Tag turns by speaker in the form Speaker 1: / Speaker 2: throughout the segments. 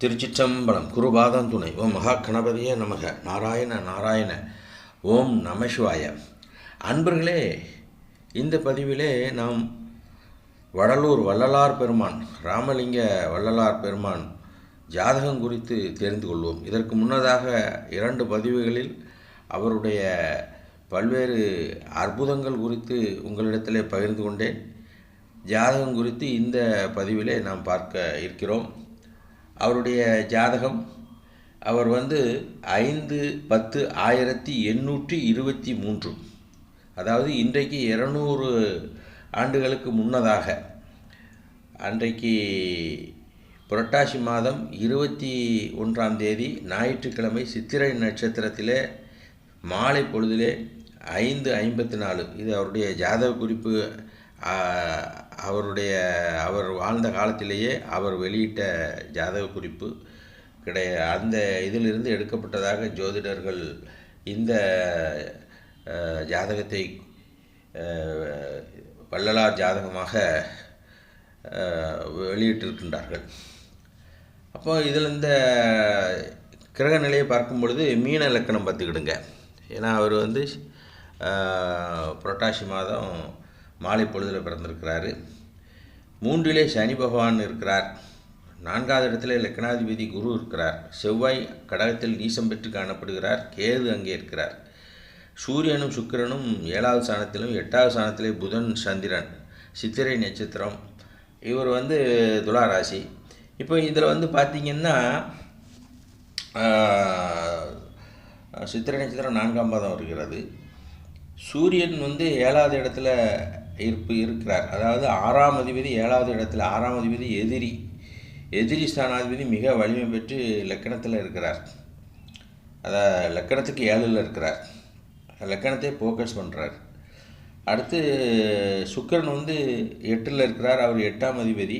Speaker 1: திருச்சிற்றம்பலம் குருபாதம் துணை. ஓம் மகா கணபதியே நமக. நாராயண நாராயண. ஓம் நமசிவாய. அன்பர்களே இந்த பதிவிலே நாம் வடலூர் வள்ளலார் பெருமான் ராமலிங்க வள்ளலார் பெருமான் ஜாதகம் குறித்து தெரிந்து கொள்வோம். இதற்கு முன்னதாக இரண்டு பதிவுகளில் அவருடைய பல்வேறு அற்புதங்கள் குறித்து உங்களிடத்திலே பகிர்ந்து கொண்டேன். ஜாதகம் குறித்து இந்த பதிவிலே நாம் பார்க்க இருக்கிறோம். அவருடைய ஜாதகம் அவர் வந்து ஐந்து பத்து ஆயிரத்தி எண்ணூற்றி இருபத்தி மூன்று. அதாவது இன்றைக்கு இரநூறு ஆண்டுகளுக்கு முன்னதாக அன்றைக்கு புரட்டாசி மாதம் இருபத்தி ஒன்றாம் தேதி ஞாயிற்றுக்கிழமை சித்திரை நட்சத்திரத்திலே மாலை பொழுதிலே ஐந்து ஐம்பத்தி நாலு. இது அவருடைய ஜாதக குறிப்பு அவருடைய அவர் வாழ்ந்த காலத்திலேயே அவர் வெளியிட்ட ஜாதக குறிப்பு கிடை அந்த இதிலிருந்து எடுக்கப்பட்டதாக ஜோதிடர்கள் இந்த ஜாதகத்தை வள்ளலார் ஜாதகமாக வெளியிட்டிருக்கின்றார்கள். அப்போ இதில் இந்த கிரக நிலையை பார்க்கும் பொழுது மீன இலக்கணம் பார்த்துக்கிடுங்க. ஏன்னா அவர் வந்து புரட்டாசி மாதம் மாலை பொழுதில் பிறந்திருக்கிறாரு. மூன்றிலே சனி பகவான் இருக்கிறார். நான்காவது இடத்துல லக்னாதிபதி குரு இருக்கிறார். செவ்வாய் கடகத்தில் நீசம் பெற்று காணப்படுகிறார். கேது அங்கே இருக்கிறார். சூரியனும் சுக்கிரனும் ஏழாவது ஸ்தானத்திலும் எட்டாவது ஸ்தானத்திலே புதன் சந்திரன் சித்திரை நட்சத்திரம். இவர் வந்து துலா ராசி இப்போ இதில் வந்து பார்த்திங்கன்னா சித்திரை நட்சத்திரம் நான்காம் பாதம் வருகிறது. சூரியன் வந்து ஏழாவது இடத்துல இருப்பு இருக்கிறார். அதாவது ஆறாம் அதிபதி ஏழாவது இடத்துல ஆறாம் அதிபதி எதிரி எதிரி ஸ்தானாதிபதி மிக வலிமை பெற்று லக்கணத்தில் இருக்கிறார். அதான் லக்கணத்துக்கு ஏழில் இருக்கிறார். லக்கணத்தை ஃபோக்கஸ் பண்ணுறார் அடுத்து சுக்கிரன் வந்து எட்டில் இருக்கிறார். அவர் எட்டாம் அதிபதி.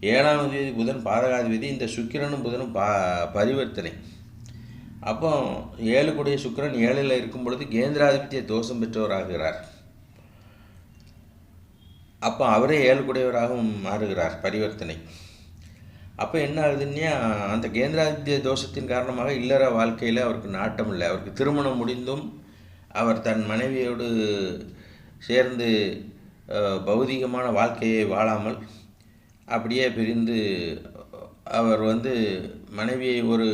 Speaker 1: ஏழாம் அதிபதி புதன் பாதகாதிபதி. இந்த சுக்கிரனும் புதனும் பா பரிவர்த்தனை. அப்போ ஏழு கூடிய சுக்கிரன் ஏழில் இருக்கும் பொழுது கேந்திராதிபத்திய தோஷம் பெற்றவராகிறார் அப்போ அவரே ஏழுக்குடையவராகவும் மாறுகிறார் பரிவர்த்தனை. அப்போ என்ன ஆகுதுன்னா அந்த கேந்திராதித்ய தோஷத்தின் காரணமாக இல்லற வாழ்க்கையில் அவருக்கு நாட்டம் இல்லை. அவருக்கு திருமணம் முடிந்தும் அவர் தன் மனைவியோடு சேர்ந்து பௌதிகமான வாழ்க்கையை வாழாமல் அப்படியே பிரிந்து அவர் வந்து மனைவியை ஒரு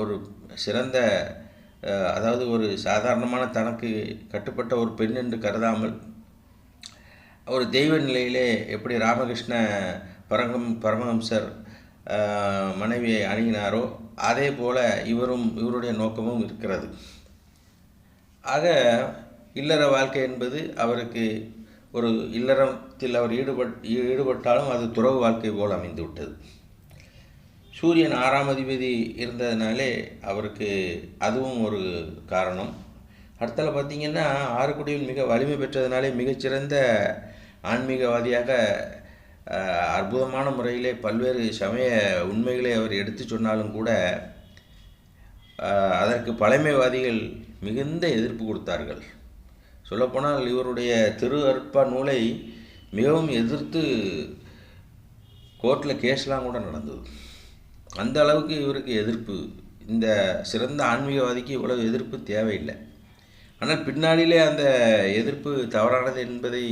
Speaker 1: ஒரு சிறந்த அதாவது ஒரு சாதாரணமான தனக்கு கட்டுப்பட்ட ஒரு பெண் என்று கருதாமல் ஒரு தெய்வ நிலையிலே எப்படி ராமகிருஷ்ண பரகம் பரமஹம்சர் மனைவியை அணுகினாரோ அதே போல இவரும் இவருடைய நோக்கமும் இருக்கிறது. ஆக இல்லற வாழ்க்கை என்பது அவருக்கு ஒரு இல்லறத்தில் அவர் ஈடுபட் ஈடுபட்டாலும் அது துறவு வாழ்க்கை போல் அமைந்து விட்டது சூரியன் ஆறாம் அதிபதி இருந்ததுனாலே அவருக்கு அதுவும் ஒரு காரணம். அடுத்தல பார்த்தீங்கன்னா ஆறுக்குடியில் மிக வலிமை பெற்றதுனாலே மிகச்சிறந்த ஆன்மீகவாதியாக அற்புதமான முறையிலே பல்வேறு சமய உண்மைகளை அவர் எடுத்து சொன்னாலும் கூட அதற்கு பழமைவாதிகள் மிகுந்த எதிர்ப்பு கொடுத்தார்கள். சொல்லப்போனால் இவருடைய திரு அற்பா நூலை மிகவும் எதிர்த்து கோர்ட்டில் கேஸ்லாம் கூட நடந்தது. அந்த அளவுக்கு இவருக்கு எதிர்ப்பு. இந்த சிறந்த ஆன்மீகவாதிக்கு இவ்வளவு எதிர்ப்பு தேவையில்லை. ஆனால் பின்னாளிலே அந்த எதிர்ப்பு தவறானது என்பதை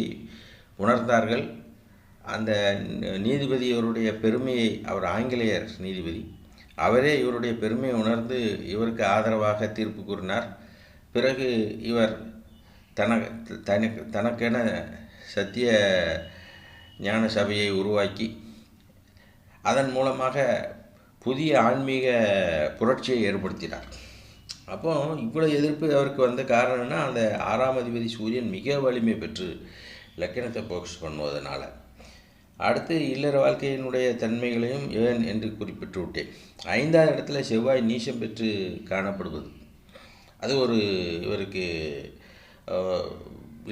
Speaker 1: உணர்ந்தார்கள். அந்த நீதிபதி இவருடைய பெருமையை அவர் ஆங்கிலேயர் நீதிபதி அவரே இவருடைய பெருமையை உணர்ந்து இவருக்கு ஆதரவாக தீர்ப்பு கூறினார். பிறகு இவர் தனக்கு தனக்கு தனக்கென சத்திய ஞான சபையை உருவாக்கி அதன் மூலமாக புதிய ஆன்மீக புரட்சியை ஏற்படுத்தினார். அப்போ இவ்வளோ எதிர்ப்பு அவருக்கு வந்த காரணம்னா அந்த ஆறாம் அதிபதி சூரியன் மிக வலிமை பெற்று லக்கணத்தை போக்ஸ் பண்ணுவதனால். அடுத்து இல்லற வாழ்க்கையினுடைய தன்மைகளையும் ஏன் என்று குறிப்பிட்டு விட்டேன் ஐந்தாவது இடத்துல செவ்வாய் நீசம் பெற்று காணப்படுவது. அது ஒரு இவருக்கு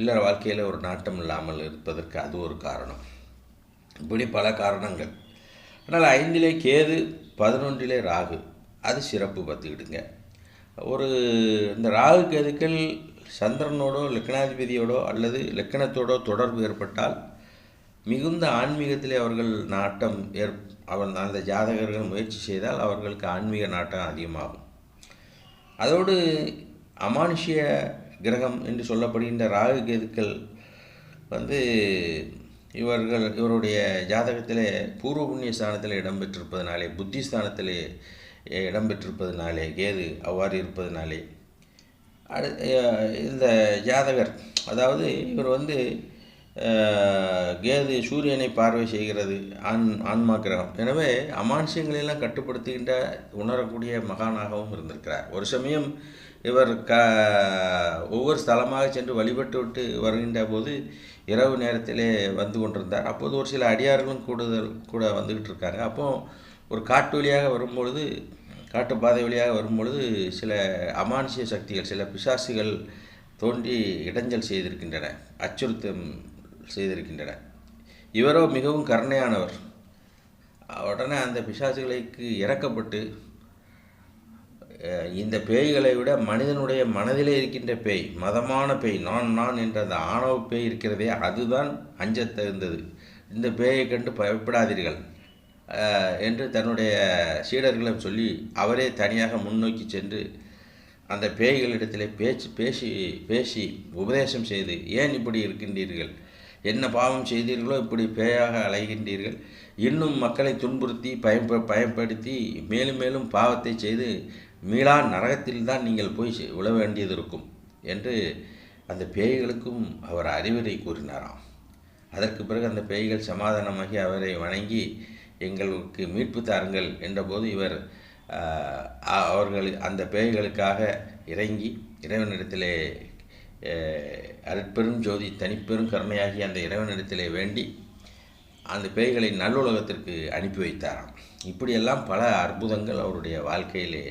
Speaker 1: இல்லற வாழ்க்கையில் ஒரு நாட்டம் இல்லாமல் இருப்பதற்கு அது ஒரு காரணம். இப்படி பல காரணங்கள். ஆனால் ஐந்திலே கேது பதினொன்றிலே ராகு. அது சிறப்பு பார்த்துக்கிடுங்க. ஒரு இந்த ராகு கேதுக்கள் சந்திரனோடோ லக்னாதிபதியோடோ அல்லது லக்கணத்தோடோ தொடர்பு ஏற்பட்டால் மிகுந்த ஆன்மீகத்திலே அவர்கள் நாட்டம் ஏற் அவன் அந்த ஜாதகர்கள் முயற்சி செய்தால் அவர்களுக்கு ஆன்மீக நாட்டம் அதிகமாகும். அதோடு அமானுஷ்ய கிரகம் என்று சொல்லப்படுகின்ற ராகு கேதுக்கள் வந்து இவர்கள் இவருடைய ஜாதகத்திலே பூர்வ புண்ணிய ஸ்தானத்தில் இடம்பெற்றிருப்பதனாலே புத்தி ஸ்தானத்திலே இடம்பெற்றிருப்பதனாலே கேது அவ்வாறு இருப்பதனாலே. அடு இந்த ஜாதகர் அதாவது இவர் வந்து கேது சூரியனை பார்வை செய்கிறது ஆண் ஆன்மா கிரகம். எனவே அமானுஷ்யங்களெல்லாம் கட்டுப்படுத்துகின்ற உணரக்கூடிய மகானாகவும் இருந்திருக்கிறார். ஒரு சமயம் இவர் க ஒவ்வொரு ஸ்தலமாக சென்று வழிபட்டு விட்டு வருகின்ற போது இரவு நேரத்திலே வந்து கொண்டிருந்தார். அப்போது ஒரு சில அடியார்களும் கூடுதல் கூட வந்துக்கிட்டு இருக்காங்க அப்போ ஒரு காட்டு வழியாக வரும்பொழுது காட்டுப்பாதை வழியாக வரும்பொழுது சில அமானுஷ்ய சக்திகள் சில பிசாசுகள் தோன்றி இடைஞ்சல் செய்திருக்கின்றன அச்சுறுத்தம் செய்திருக்கின்றன. இவரோ மிகவும் கருணையானவர். உடனே அந்த பிசாசுகளுக்கு இறக்கப்பட்டு இந்த பேய்களை விட மனிதனுடைய மனதிலே இருக்கின்ற பேய் மதமான பேய் நான் நான் என்ற அந்த ஆணவ பேய் இருக்கிறதே அதுதான் அஞ்சத் தகுந்தது இந்த பேயை கண்டு பயப்படாதீர்கள். என்று தன்னுடைய சீடர்களிடம் சொல்லி அவரே தனியாக முன்னோக்கி சென்று அந்த பேய்களிடத்தில் பேச்சு பேசி பேசி உபதேசம் செய்து ஏன் இப்படி இருக்கின்றீர்கள்? என்ன பாவம் செய்தீர்களோ இப்படி பேயாக அலைகின்றீர்கள். இன்னும் மக்களை துன்புறுத்தி பயன்ப பயன்படுத்தி மேலும் மேலும் பாவத்தை செய்து மீளா நரகத்தில் தான் நீங்கள் போய் செ- விழ வேண்டியது இருக்கும் என்று அந்த பேய்களுக்கும் அவர் அறிவுரை கூறினாராம். அதற்கு பிறகு அந்த பேய்கள் சமாதானமாகி அவரை வணங்கி எங்களுக்கு மீட்பு தாருங்கள் என்றபோது இவர் அவர்கள் அந்த பேய்களுக்காக இறங்கி இறைவனிடத்திலே அருட்பெரும் ஜோதி தனிப்பெரும் கருணையாகி அந்த இறைவனிடத்திலே வேண்டி அந்த பேய்களை நல்லுலகத்திற்கு அனுப்பி வைத்தாராம். இப்படியெல்லாம் பல அற்புதங்கள் அவருடைய வாழ்க்கையிலே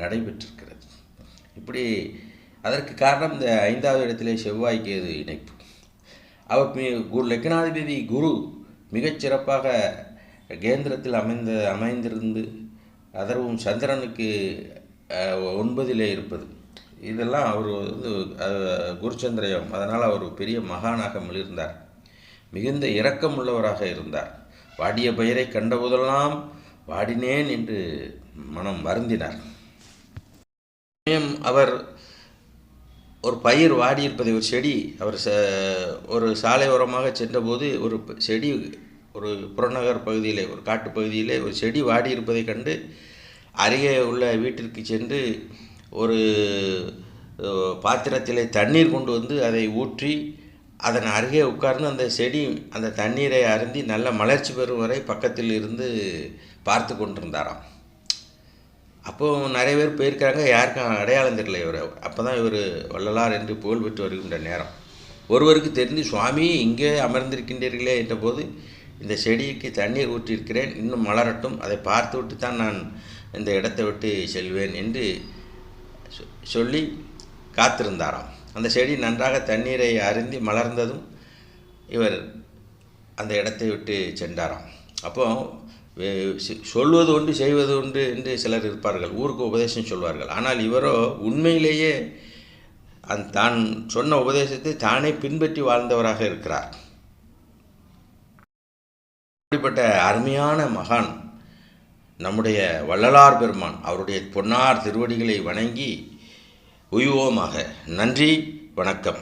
Speaker 1: நடைபெற்றிருக்கிறது. இப்படி அதற்கு காரணம் இந்த ஐந்தாவது இடத்திலே செவ்வாய் கேது இணைப்பு. அவர் குரு லக்னாதிபதி குரு மிகச்சிறப்பாக கேந்திரத்தில் அமைந்த அமைந்திருந்து அதர்வும் சந்திரனுக்கு ஒன்பதிலே இருப்பது. இதெல்லாம் அவர் வந்து குருச்சந்திர யோகம் அதனால் அவர் பெரிய மகானாக மிளிர்ந்தார். மிகுந்த இரக்கம் உள்ளவராக இருந்தார். வாடிய பெயரை கண்டபோதெல்லாம் வாடினேன் என்று மனம் வருந்தினார். சமயம் அவர் ஒரு பயிர் வாடியிருப்பதை ஒரு செடி அவர் ச ஒரு சாலை ஓரமாக சென்றபோது ஒரு செடி ஒரு புறநகர் பகுதியிலே ஒரு காட்டு பகுதியிலே ஒரு செடி வாடி இருப்பதை கண்டு அருகே உள்ள வீட்டிற்கு சென்று ஒரு பாத்திரத்திலே தண்ணீர் கொண்டு வந்து அதை ஊற்றி அதன் அருகே உட்கார்ந்து அந்த செடி அந்த தண்ணீரை அருந்தி நல்ல மலர்ச்சி பெறும் வரை பக்கத்தில் இருந்து பார்த்து கொண்டிருந்தாராம். அப்போ நிறைய பேர் போயிருக்காங்க யாருக்கும் அடையாளம் தெரியல இவர். அப்போ தான் இவர் வள்ளலார் என்று புகழ் பெற்று வருகின்ற நேரம். ஒருவருக்கு தெரிந்து சுவாமி இங்கே அமர்ந்திருக்கின்றீர்களே என்ற போது இந்த செடிக்கு தண்ணீர் ஊற்றியிருக்கிறேன் இன்னும் மலரட்டும் அதை பார்த்துவிட்டு தான் நான் இந்த இடத்தை விட்டு செல்வேன் என்று சொ- சொல்லி காத்திருந்தாராம். அந்த செடி நன்றாக தண்ணீரை அருந்தி மலர்ந்ததும் இவர் அந்த இடத்தை விட்டு சென்றாராம். அப்போ சொல்வது உண்டு செய்வது உண்டு என்று சிலர் இருப்பார்கள். ஊருக்கு உபதேசம் சொல்வார்கள். ஆனால் இவரோ உண்மையிலேயே அந் தான் சொன்ன உபதேசத்தை தானே பின்பற்றி வாழ்ந்தவராக இருக்கிறார். அப்படிப்பட்ட அருமையான மகான் நம்முடைய வள்ளலார் பெருமான் அவருடைய பொன்னார் திருவடிகளை வணங்கி உய்வோமாக. நன்றி வணக்கம்.